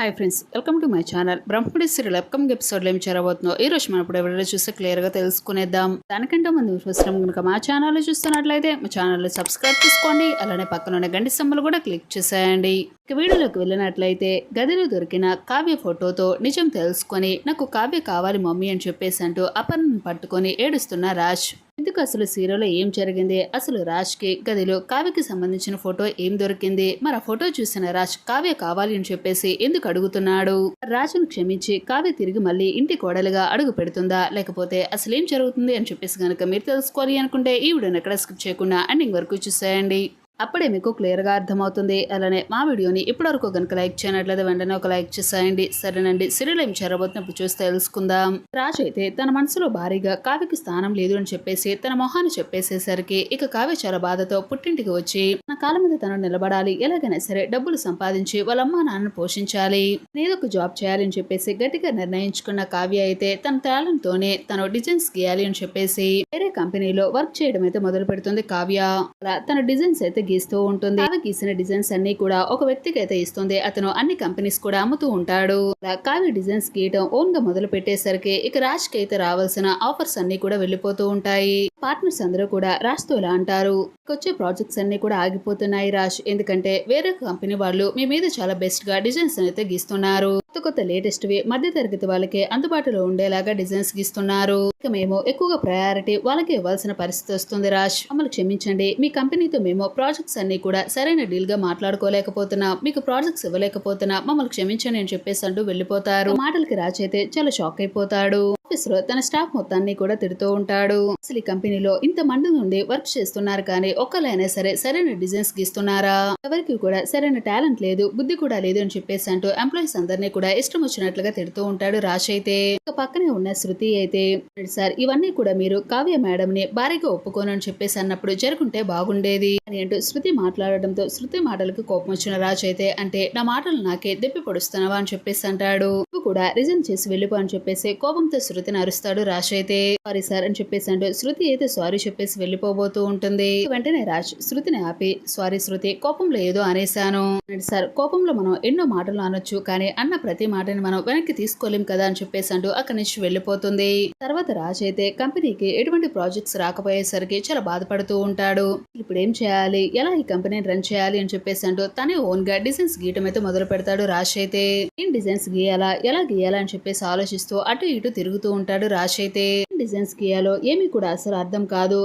Hi friends welcome to my channel బ్రహ్మడి serial upcoming ఎపిసోడ్లో ఏం చేరబోతుందో ఈ రోజు మనం ఇప్పుడు ఎవరైనా చూస్తే క్లియర్గా తెలుసుకునేద్దాం. దానికంటే ముందు ఫస్ట్ కనుక మా ఛానల్ చూస్తున్నట్లయితే మా ఛానల్ని సబ్స్క్రైబ్ చేసుకోండి అలానే పక్కన ఉన్న గంటి సింబల్ కూడా క్లిక్ చేసేయండి. ఇక వీడియోలోకి వెళ్ళినట్లయితే గదిలో దొరికిన కావ్య ఫోటోతో నిజం తెలుసుకొని నాకు కావ్య కావాలి మమ్మీ అని చెప్పేసి అంటూ అపర్ణను పట్టుకొని ఏడుస్తున్న రాజ్. ఎందుకు అసలు సీరియల్లో ఏం జరిగింది? అసలు రాజ్కి గదిలో కావ్యకి సంబంధించిన ఫోటో ఏం దొరికింది? మరి ఆ ఫోటో చూసిన రాజ్ కావ్య కావాలి అని చెప్పేసి ఎందుకు అడుగుతున్నాడు? రాజును క్షమించి కావ్య తిరిగి మళ్ళీ ఇంటి కోడలుగా అడుగు పెడుతుందా? లేకపోతే అసలు ఏం జరుగుతుంది అని చెప్పేసి కనుక మీరు తెలుసుకోవాలి అనుకుంటే ఈ వీడియోని ఎక్కడ స్కిప్ చేయకుండా ఎండింగ్ వరకు చూసేయండి. అప్పుడే మీకు క్లియర్గా అర్థమవుతుంది. అలానే మా వీడియోని ఇప్పటివరకు కనుక లైక్ చేయనట్లయితే వెంటనే ఒక లైక్ చేసేయండి. సరేనండి. సీరియల్ ఏం చేరబోతున్నప్పుడు చూసి తెలుసుకుందాం. రాజు అయితే తన మనసులో భారీగా కావ్యకి స్థానం లేదు అని చెప్పేసి తన మొహాన్ని చెప్పేసేసరికి ఇక కావ్య చాలా బాధతో పుట్టింటికి వచ్చి నా కాళ్ళ మీద తను నిలబడాలి. ఎలాగైనా సరే డబ్బులు సంపాదించి వాళ్ళ అమ్మా నాన్నను పోషించాలి. నేదొక ఒక జాబ్ చేయాలి అని చెప్పేసి గట్టిగా నిర్ణయించుకున్న కావ్య అయితే తన టాలెంట్ తను డిజైన్స్ గీయాలి అని చెప్పేసి వేరే కంపెనీలో వర్క్ చేయడం అయితే మొదలు పెడుతుంది కావ్య. అలా తన డిజైన్స్ అయితే గీస్తూ ఉంటుంది. కావ్య గీసిన డిజైన్స్ అన్ని కూడా ఒక వ్యక్తికి అయితే ఇస్తుంది. అతను అన్ని కంపెనీస్ కూడా అమ్ముతూ ఉంటాడు. కావ్య డిజైన్స్ గీయటం ఓన్గా మొదలు పెట్టేసరికి ఇక రాజ్కి అయితే రావాల్సిన ఆఫర్స్ అన్ని కూడా వెళ్ళిపోతూ ఉంటాయి. పార్ట్నర్స్ అందరూ కూడా రాజ్తో ఇలా అంటారు. వచ్చే ప్రాజెక్ట్స్ అన్ని కూడా ఆగిపోతున్నాయి రాజ్. ఎందుకంటే వేరే కంపెనీ వాళ్ళు మీ మీద చాలా బెస్ట్గా డిజైన్స్ అయితే గీస్తున్నారు. కొత్త కొత్త లేటెస్ట్ వి మధ్య తరగతి వాళ్ళకి అందుబాటులో ఉండేలాగా డిజైన్స్ గీస్తున్నారు. ఇక మేము ఎక్కువగా ప్రయారిటీ వాళ్ళకి ఇవ్వాల్సిన పరిస్థితి వస్తుంది రాజ్. మమ్మల్ని క్షమించండి. మీ కంపెనీతో మేము ప్రాజెక్ట్ ప్రాజెక్ట్స్ అన్నీ కూడా సరైన డీల్గా మాట్లాడుకోలేకపోతున్నా మీకు ప్రాజెక్ట్స్ ఇవ్వలేకపోతున్నా మమ్మల్ని క్షమించండి అని చెప్పేసి అంటూ వెళ్ళిపోతారు. మాటలకి రాజ్ అయితే చాలా షాక్ అయిపోతాడు. ఆఫీస్లో తన స్టాఫ్ మొత్తాన్ని కూడా తిడుతూ ఉంటాడు. అసలు ఈ కంపెనీలో ఇంత మంది నుండి వర్క్ చేస్తున్నారు కానీ ఒక్కలైనా సరే సరైన డిజైన్స్ గీస్తున్నారా? ఎవరికి కూడా సరైన టాలెంట్ లేదు బుద్ధి కూడా లేదు అని చెప్పేసి అంటూ ఎంప్లాయీస్ అందరినీ కూడా ఇష్టం వచ్చినట్లుగా తిడుతూ ఉంటాడు రాజ్ అయితే. ఒక పక్కనే ఉన్న శృతి అయితే సార్ ఇవన్నీ కూడా మీరు కావ్య మేడం ని భారీగా ఒప్పుకోను అని చెప్పేసి అన్నప్పుడు జరుగుంటే బాగుండేది అని అంటూ శృతి మాట్లాడడంతో శృతి మాటలకు కోపం వచ్చిన రాజ్ అయితే అంటే నా మాటలు నాకే దెప్పి పొడుస్తున్నావా అని చెప్పేసి అంటాడు. నువ్వు కూడా రిజైన్ చేసి వెళ్ళిపో అని చెప్పేసి కోపంతో శృతి శృతిని అరుస్తాడు రాజ్ అయితే సారీ సార్ అని చెప్పేసి అంటూ శృతి అయితే సారీ చెప్పేసి వెళ్ళిపోబోతూ ఉంటుంది. వెంటనే రాజ్ శృతిని ఆపి సారీ శృతి కోపంలో ఏదో అనేశాను. సార్. కోపంలో మనం ఎన్నో మాటలు అనొచ్చు కానీ అన్న ప్రతి మాటని మనం వెనక్కి తీసుకోలేం కదా అని చెప్పేసి అంటూ అక్కడి నుంచి వెళ్ళిపోతుంది. తర్వాత రాజ్ అయితే కంపెనీకి ఎటువంటి ప్రాజెక్ట్స్ రాకపోయేసరికి చాలా బాధపడుతూ ఉంటాడు. ఇప్పుడు ఏం చేయాలి? ఎలా ఈ కంపెనీని రన్ చేయాలి? అని చెప్పేసి అంటూ తనే ఓన్గా డిజైన్స్ గీయటం అయితే మొదలు పెడతాడు రాజ్ అయితే. ఏం డిజైన్స్ గీయాలా? ఎలా గీయాలా? అని చెప్పేసి ఆలోచిస్తూ అటు ఇటు తిరుగుతూ ఉంటాడు. రాజ్ అయితే డిజైన్స్ గీయాలో ఏమీ కూడా అసలు అర్థం కాదు.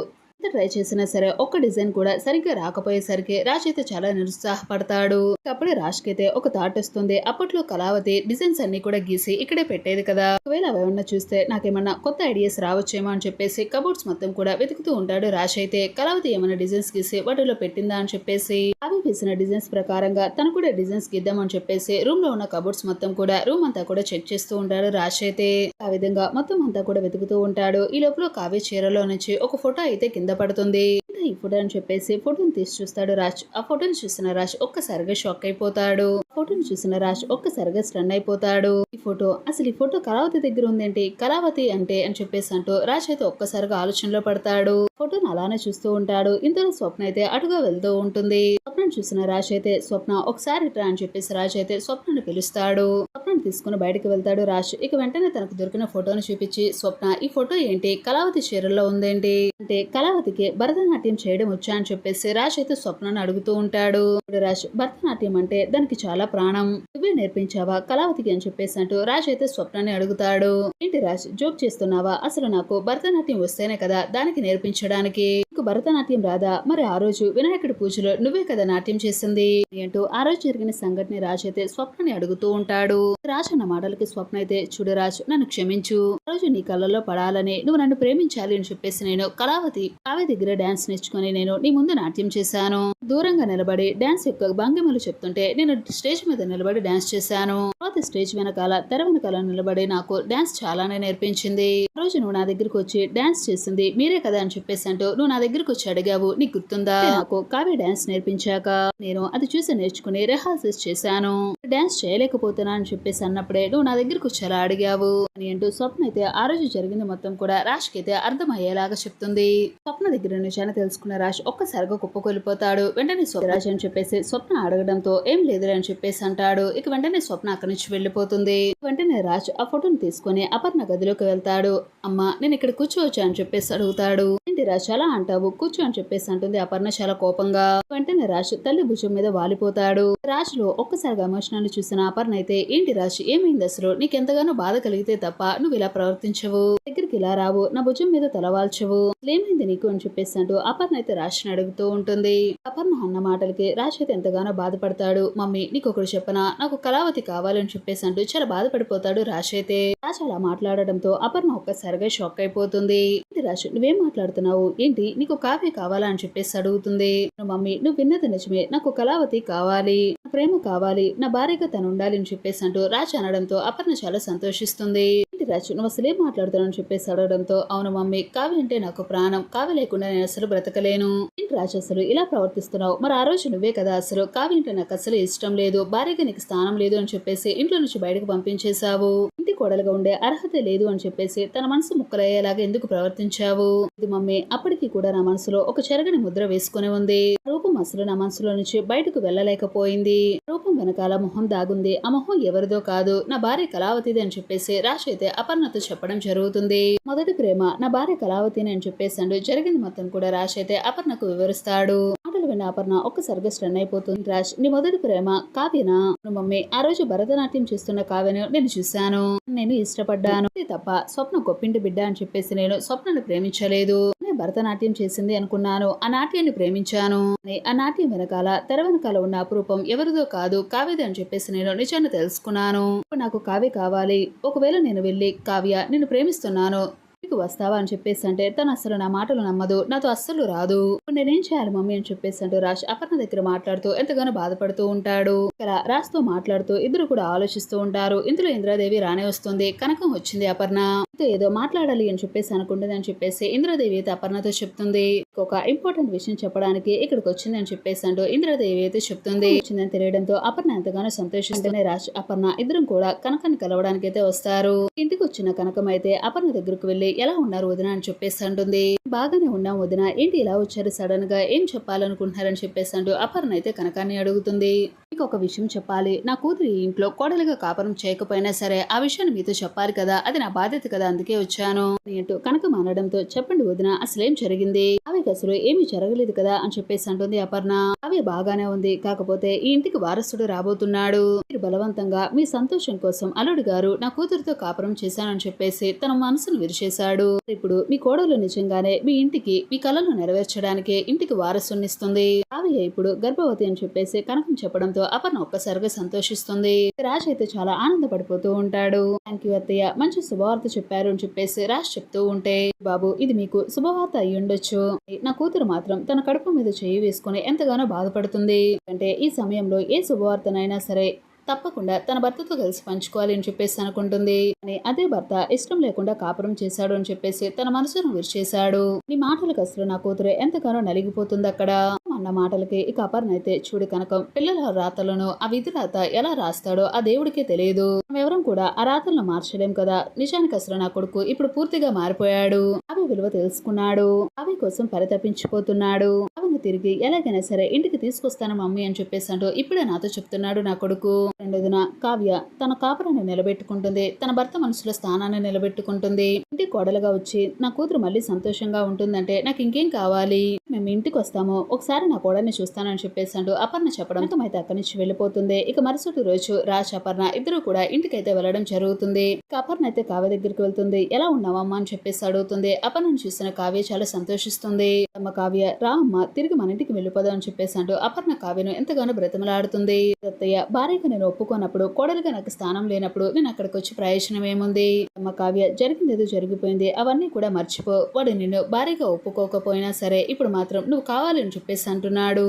ఎంత ట్రై చేసినా సరే ఒక్క డిజైన్ కూడా సరిగ్గా రాకపోయేసరికి రాజ్ అయితే చాలా నిరుత్సాహపడతాడు. అప్పుడే రాజ్ అయితే ఒక థాట్ వస్తుంది. అప్పట్లో కళావతి డిజైన్స్ అన్ని కూడా గీసి ఇక్కడే పెట్టేది కదా. ఒకవేళ అవి ఏమన్నా చూస్తే నాకేమన్నా కొత్త ఐడియాస్ రావచ్చేమో అని చెప్పేసి కబోర్డ్స్ మొత్తం కూడా వెతుకుతూ ఉంటాడు రాజ్ అయితే. కళావతి ఏమైనా డిజైన్స్ గీసి వాటిలో పెట్టిందా అని చెప్పేసి అవి గీసిన డిజైన్స్ ప్రకారంగా తను కూడా డిజైన్స్ గీద్దామని చెప్పేసి రూమ్లో ఉన్న కబోర్డ్స్ మొత్తం కూడా రూమ్ అంతా కూడా చెక్ చేస్తూ ఉంటాడు రాజ్ అయితే. ఆ విధంగా మొత్తం అంతా కూడా వెతుకుతూ ఉంటాడు. ఈ లోపల కావ్య చీరలో నుంచి ఒక ఫోటో అయితే కింద పడుతుంది ఈ ఫోటో అని చెప్పేసి ఫోటోని తీసి చూస్తాడు రాజ్. ఆ ఫోటోని చూసిన రాజ్ ఒక్కసారిగా షాక్ అయిపోతాడు. ఫోటోని చూసిన రాజ్ ఒక్కసారిగా స్టన్ అయిపోతాడు. ఈ ఫోటో అసలు ఈ ఫోటో కళావతి దగ్గర ఉందేంటి? కళావతి అంటే అని చెప్పేసి అంటూ రాజ్ అయితే ఒక్కసారిగా ఆలోచనలో పడతాడు. ఫోటోని అలానే చూస్తూ ఉంటాడు. ఇంతలో స్వప్న అయితే అటుగా వెళ్తూ ఉంటుంది. స్వప్నం చూసిన రాజ్ అయితే స్వప్న ఒకసారి ఇట్రా అని చెప్పేసి రాజ్ అయితే స్వప్నను పిలుస్తాడు. స్వప్నని తీసుకుని బయటకు వెళ్తాడు రాజ్. ఇక వెంటనే తనకు దొరికిన ఫోటోను చూపించి స్వప్న ఈ ఫోటో ఏంటి? కళావతి చీరల్లో ఉందేంటి? అంటే కళావతికి భరతనాట్యం చేయడం వచ్చా అని చెప్పేసి రాజ్ అయితే స్వప్నను అడుగుతూ ఉంటాడు. రాజ్ భరతనాట్యం అంటే దానికి చాలా ప్రాణం. నువ్వే నేర్పించావా కళావతికి అని చెప్పేసి అంటూ రాజ్ అయితే స్వప్నాన్ని అడుగుతాడు. ఏంటి రాజ్ జోక్ చేస్తున్నావా? అసలు నాకు భరతనాట్యం వస్తేనే కదా దానికి నేర్పించడానికి? నీకు భరతనాట్యం రాదా? మరి ఆ రోజు వినాయకుడి పూజలో నువ్వే కదా నాట్యం చేసింది? అంటూ ఆ రోజు జరిగిన సంఘటన రాజ్ అయితే స్వప్నని అడుగుతూ ఉంటాడు. రాజ్ అన్న మాటలకి స్వప్న అయితే చూడు రాజ్ నన్ను క్షమించు. ఆ రోజు నీ కళ్ళలో పడాలని నువ్వు నన్ను ప్రేమించాలి అని చెప్పేసి నేను కళావతి కావ్య దగ్గర డాన్స్ నేర్చుకుని నేను నీ ముందు నాట్యం చేశాను. దూరంగా నిలబడి డాన్స్ యొక్క భంగిమలు చెప్తుంటే నేను స్టేజ్ మీద నిలబడి డాన్స్ చేశాను. తర్వాత స్టేజ్ వెనకాల తెర వెనకాల నిలబడి నాకు డాన్స్ చాలానే నేర్పించింది. రోజు నువ్వు నా దగ్గరికి వచ్చి డాన్స్ చేసింది మీరే కదా అని చెప్పేసి అంటూ నువ్వు నా దగ్గరికి వచ్చి అడిగావు. నీకు గుర్తుందా? నాకు కావ్య డాన్స్ నేర్పించాక నేను అది చూసి నేర్చుకుని రిహార్సల్స్ చేశాను. డాన్స్ చేయలేకపోతున్నా అని చెప్పేసి అన్నప్పుడే నువ్వు నా దగ్గరకు వచ్చి అలా అడిగావు. అని అంటూ స్వప్న అయితే ఆ రోజు జరిగింది మొత్తం కూడా రాష్కి అయితే అర్థమయ్యేలాగా చెప్తుంది. స్వప్న దగ్గర నుంచి అని తెలుసుకున్న రాష్ ఒక్కసారిగా కుప్పకొలిపోతాడు వెంటనే స్వరాజ్ అని చెప్పేసి స్వప్న అడగడంతో ఏం లేదు అని చెప్పేసి అంటాడు. ఇక వెంటనే స్వప్న అక్కడి నుంచి వెళ్ళిపోతుంది. వెంటనే రాజ్ ఆ ఫోటోని తీసుకుని అపర్ణ గదిలోకి వెళ్తాడు. అమ్మా నేను ఇక్కడ కూర్చోవచ్చా అని చెప్పేసి అడుగుతాడు. ఏంటి రాజ్ అంటావు? కూర్చో అని చెప్పేసి అంటుంది అపర్ణ చాలా కోపంగా. వెంటనే రాజ్ తల్లి భుజం మీద వాలిపోతాడు. రాజ్లో ఒక్కసారిగా ఎమోషనల్ చూసిన అపర్ణ అయితే ఏంటి రాజ్ ఏమైంది అసలు? నీకెంతగానో బాధ కలిగితే తప్ప నువ్వు ఇలా ప్రవర్తించవు. దగ్గరికి ఇలా రావు నా భుజం మీద తలవాల్చవు ఏమైంది నీకు అని చెప్పేసి అంటూ అపర్ణ అయితే రాజ్ని అడుగుతూ ఉంటుంది. అపర్ణ అన్న మాటలకి రాజ్ అయితే ఎంతగానో బాధపడతాడు. మమ్మీ నీకు ఒకటి చెప్పనా? నాకు కళావతి కావాలని చెప్పేసి అంటూ చాలా బాధపడిపోతాడు రాజ్ అయితే. రాజ్ అలా మాట్లాడడంతో అపర్ణ ఒక్కసారిగా షాక్ అయిపోతుంది. ఏంటి రాజ్ నువ్వేం మాట్లాడుతున్నావు? ఏంటి? నీకు కాఫీ కావాలా అని చెప్పేసి అడుగుతుంది. "నువ్వు మమ్మీ నువ్వు విన్నది నిజమే. నాకు కళావతి కావాలి. ప్రేమ కావాలి. నా భార్యగా తను ఉండాలి అని చెప్పేసి అంటూ రాజ్ అనడంతో అపర్ణ చాలా సంతోషిస్తుంది. రాజు నువ్వు అసలే మాట్లాడుతున్నావు అని చెప్పేసి అడగడంతో అవును మమ్మీ కావ్య అంటే నాకు ప్రాణం. కావ్య లేకుండా నేను అసలు బ్రతకలేను. రాజు అసలు? ఇలా ప్రవర్తిస్తున్నావు. మరి ఆ రోజు నువ్వే కదా అసలు? కావ్య అంటే నాకు అసలు ఇష్టం లేదు. భార్యగా నీకు స్థానం లేదు అని చెప్పేసి ఇంట్లో నుంచి బయటకు పంపించేశావు. ఇంటి కోడలుగా ఉండే అర్హత లేదు అని చెప్పేసి తన మనసు ముక్కలయ్యేలాగా ఎందుకు ప్రవర్తించావు? ఇది మమ్మీ అప్పటికి కూడా నా మనసులో ఒక చెరగని ముద్ర వేసుకుని ఉంది. రూపం అసలు నా మనసులో నుంచి బయటకు వెళ్ళలేకపోయింది. రూపం వెనకాల మొహం దాగుంది. ఆ మొహం ఎవరిదో కాదు. నా భార్య కళావతిది అని చెప్పేసి రాజు అయితే అపర్ణతో చెప్పడం జరుగుతుంది. మొదటి ప్రేమ నా భార్య కళావతిని అని చెప్పేసాడు జరిగింది మొత్తం కూడా రాశి అయితే అపర్ణకు వివరిస్తాడు. మాటలు విన్న అపర్ణ ఒక్కసారిగా స్టన్ అయిపోతుంది. రాజ్ నీ మొదటి ప్రేమ కావ్యనా? మమ్మీ ఆ రోజు భరతనాట్యం చేస్తున్న కావ్యను నేను చూశాను. నేను ఇష్టపడ్డాను. తప్ప స్వప్న గొప్పింటి బిడ్డ అని చెప్పేసి నేను స్వప్నను ప్రేమించలేదు. భరతనాట్యం చేసింది అనుకున్నాను. ఆ నాట్యాన్ని ప్రేమించాను. అని ఆ నాట్యం వెనకాల తెర వెనకాల ఉన్న అపురూపం ఎవరిదో కాదు కావ్యది అని చెప్పేసి నేను నిజాన్ని తెలుసుకున్నాను. నాకు కావ్య కావాలి. ఒకవేళ నేను వెళ్ళి కావ్య నిన్ను ప్రేమిస్తున్నాను నీకు వస్తావా అని చెప్పేసి అంటే తను అసలు నా మాటలు నమ్మదు నాతో అస్సలు రాదు. నేనేం చేయాలి మమ్మీ అని చెప్పేసి అంటూ రాజ్ అపర్ణ దగ్గర మాట్లాడుతూ ఎంతగానో బాధపడుతూ ఉంటాడు. ఇక్కడ రాజ్తో మాట్లాడుతూ ఇద్దరు కూడా ఆలోచిస్తూ ఉంటారు. ఇందులో ఇంద్రాదేవి రానే వస్తుంది. కనకం వచ్చింది అపర్ణ. ఏదో మాట్లాడాలి అని చెప్పేసి అనుకుంటుంది అని చెప్పేసి ఇంద్రదేవి అయితే అపర్ణతో చెప్తుంది. ఒక ఇంపార్టెంట్ విషయం చెప్పడానికి ఇక్కడికి వచ్చింది అని చెప్పేసి అంటూ ఇంద్రదేవి అయితే చెప్తుంది. వచ్చిందని తెలియడంతో అపర్ణ ఎంతగానో సంతోషిస్తూనే రాజ్ అపర్ణ ఇద్దరం కూడా కనకాన్ని కలవడానికి అయితే వస్తారు. ఇంటికి వచ్చిన కనకం అయితే అపర్ణ దగ్గరకు వెళ్ళి ఎలా ఉన్నారు వదిన? అని చెప్పేసి అంటుంది. బాగానే ఉన్నాం వదిన. ఏంటి ఇలా వచ్చారు సడన్గా? ఏం చెప్పాలనుకుంటున్నారని చెప్పేసి అంటూ అపర్ణ అయితే కనకాన్ని అడుగుతుంది. మీకు ఒక విషయం చెప్పాలి. నా కూతురు ఈ ఇంట్లో కోడలుగా కాపురం చేయకపోయినా సరే ఆ విషయాన్ని మీతో చెప్పాలి కదా. అది నా బాధ్యత కదా. అందుకే వచ్చాను. అంటూ కనకం అనడంతో చెప్పండి వదిన అసలేం జరిగింది? ఆమెకు అసలు ఏమీ జరగలేదు కదా అని చెప్పేసి అంటుంది అపర్ణ. అవి బాగానే ఉంది. కాకపోతే ఈ ఇంటికి వారసుడు రాబోతున్నాడు. మీరు బలవంతంగా మీ సంతోషం కోసం అల్లుడు గారు నా కూతురుతో కాపురం చేశానని చెప్పేసి తన మనసును విరిచేశాడు. ఇప్పుడు మీ కోడలు నిజంగానే మీ ఇంటికి మీ కళను నెరవేర్చడానికి ఇంటికి వారసునిస్తుంది. కావ్య ఇప్పుడు గర్భవతి అని చెప్పేసి కనకం చెప్పడంతో అపర్ణ ఒక్కసారిగా సంతోషిస్తుంది. రాజ్ అయితే చాలా ఆనందపడిపోతూ ఉంటాడు. థ్యాంక్ యూ అత్తయ్య. మంచి శుభవార్త చెప్పారు అని చెప్పేసి రాజ్ చెప్తూ ఉంటే బాబు ఇది మీకు శుభవార్త అయి ఉండొచ్చు. నా కూతురు మాత్రం తన కడుపు మీద చేయి వేసుకుని ఎంతగానో బాధపడుతుంది. అంటే ఈ సమయంలో ఏ శుభవార్తనైనా సరే తప్పకుండా తన భర్తతో కలిసి పంచుకోవాలి అని చెప్పేసి అనుకుంటుంది. కానీ అదే భర్త ఇష్టం లేకుండా కాపురం చేశాడు అని చెప్పేసి తన మనసును విరిచేశాడు. నీ మాటలకు అసలు నా కూతురు ఎంతగానో నలిగిపోతుంది అక్కడ. అన్న మాటలకి ఇక అపర్ణ అయితే చూడు కనకం. పిల్లల రాతలను ఆ విధి రాత ఎలా రాస్తాడో ఆ దేవుడికే తెలియదు. ఎవరం కూడా ఆ రాతలను మార్చలేం కదా. నిజానికి అసలు నా కొడుకు ఇప్పుడు పూర్తిగా మారిపోయాడు. అవి విలువ తెలుసుకున్నాడు. అవి కోసం పరితపించిపోతున్నాడు. అవిని తిరిగి ఎలాగైనా సరే ఇంటికి తీసుకొస్తాను మమ్మీ అని చెప్పేసి అంటూ ఇప్పుడే నాతో చెప్తున్నాడు నా కొడుకు. రెండోదిన కావ్య తన కాపురాన్ని నిలబెట్టుకుంటుంది. తన భర్త మనసులో స్థానాన్ని నిలబెట్టుకుంటుంది. ఇంటి కోడలుగా వచ్చి నా కూతురు మళ్ళీ సంతోషంగా ఉంటుందంటే నాకు ఇంకేం కావాలి? మేము ఇంటికి వస్తాము. ఒకసారి నా కోడల్ని చూస్తానని చెప్పేసి అపర్ణ చెప్పడంతో అయితే అక్కడి నుంచి వెళ్ళిపోతుంది. ఇక మరుసటి రోజు రాజ్ అపర్ణ ఇద్దరు కూడా ఇంటికైతే వెళ్ళడం జరుగుతుంది. అపర్ణ అయితే కావ్య దగ్గరికి వెళ్తుంది. ఎలా ఉన్నావమ్మా అని చెప్పేసి అడుగుతుంది. అపర్ణను చూసిన కావ్య చాలా సంతోషిస్తుంది. అమ్మ కావ్య రా అమ్మ తిరిగి మన ఇంటికి వెళ్ళిపోదాం అని అపర్ణ కావ్యను ఎంతగానో బ్రతిమలాడుతుంది. దత్తయ్య భార్యగా నేను ఒప్పుకోనప్పుడు కోడలుగా నాకు స్థానం లేనప్పుడు నేను అక్కడికి వచ్చి ప్రయోజనం ఏముంది? అమ్మ కావ్య జరిగింది ఏదో జరిగిపోయింది అవన్నీ కూడా మర్చిపో. వాడు నిన్ను భార్యగా ఒప్పుకోకపోయినా సరే ఇప్పుడు మాత్రం నువ్వు కావాలని చెప్పేసి అంటున్నాడు.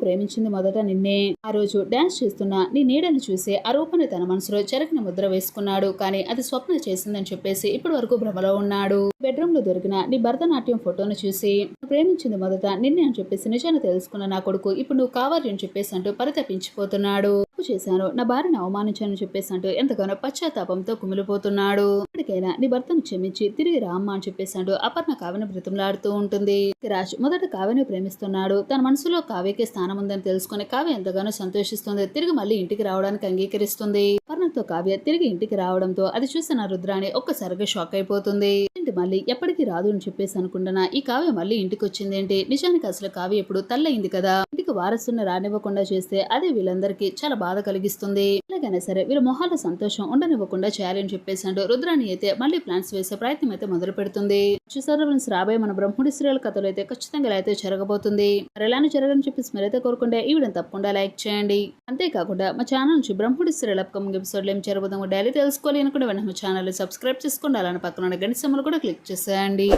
ప్రేమించింది మొదట నిన్నే. ఆ రోజు డాన్స్ చేస్తున్న నీ నీడను చూసి ఆ తన మనసులో చెరకిన ముద్ర వేసుకున్నాడు. కానీ అది స్వప్న చేసిందని చెప్పేసి ఇప్పటి వరకు భ్రమలో ఉన్నాడు. బెడ్రూమ్లో దొరికిన నీ భరతనాట్యం ఫోటోను చూసి ప్రేమించింది మొదట నిన్నే అని చెప్పేసి నిజాన్ని తెలుసుకున్న నా కొడుకు ఇప్పుడు నువ్వు కావాలి అని చెప్పేసి అంటూ పరితపించిపోతున్నాడు. చేశాను. నా భార్యను అవమానించాను చెప్పేసి అంటూ ఎంతగానో పశ్చాత్తాపంతో కుమిలిపోతున్నాడు. ఇప్పటికైనా నీ భర్తను క్షమించి తిరిగి రామ్మా అని చెప్పేసి అంటూ అపర్ణ కావ్యను బ్రతిమలాడుతూ ఉంటుంది. రాజ్ మొదట కావ్యని ప్రేమిస్తున్నాడు. తన మనసులో కావ్యకే స్థానం ఉందని తెలుసుకునే కావ్య ఎంతగానో సంతోషిస్తుంది. తిరిగి మళ్ళీ ఇంటికి రావడానికి అంగీకరిస్తుంది. అపర్ణతో కావ్య తిరిగి ఇంటికి రావడంతో అది చూసిన రుద్రాణి ఒక్కసారిగా షాక్ అయిపోతుంది. ఏంటి మళ్ళీ? ఎప్పటికీ రాదు అని చెప్పేసి అనుకుంటున్నా. ఈ కావ్య మళ్ళీ ఇంటికి వచ్చింది ఏంటి? నిజానికి అసలు కావ్య ఇప్పుడు తల్లయింది కదా? ఇంటికి వారసుని రానివ్వకుండా చేస్తే అది వీళ్ళందరికీ చాలా బాధ కలిగిస్తుంది. ఎలాగైనా సరే వీళ్ళ మొహాల సంతోషం ఉండనివ్వకుండా చేయాలని చెప్పేసి అంటూ రుద్రాణి అయితే మళ్ళీ ప్లాన్స్ వేసే ప్రయత్నం అయితే మొదలు పెడుతుంది. చూసారా ఫ్రెండ్స్? రాబోయే మన బ్రహ్ముడి సీరియల్ కథలు అయితే ఖచ్చితంగా అయితే జరగబోతుంది. మరి ఎలానే జరగని చెప్పేసి మీరైతే కోరుకుంటే ఈ వీడియోని తప్పకుండా లైక్ చేయండి. అంతేకాకుండా మా ఛానల్ నుంచి బ్రహ్ముడి సీరియల్ అప్కమింగ్ ఎపిసోడ్లో ఏం జరగబోతుందో డైలీ తెలుసుకోవాలి అనుకుంటే వెంటనే మా ఛానల్ సబ్స్క్రైబ్ చేసుకోండి. అలానే పక్కన ఉన్న గంట సమ్మలు కూడా క్లిక్ చేసేయండి.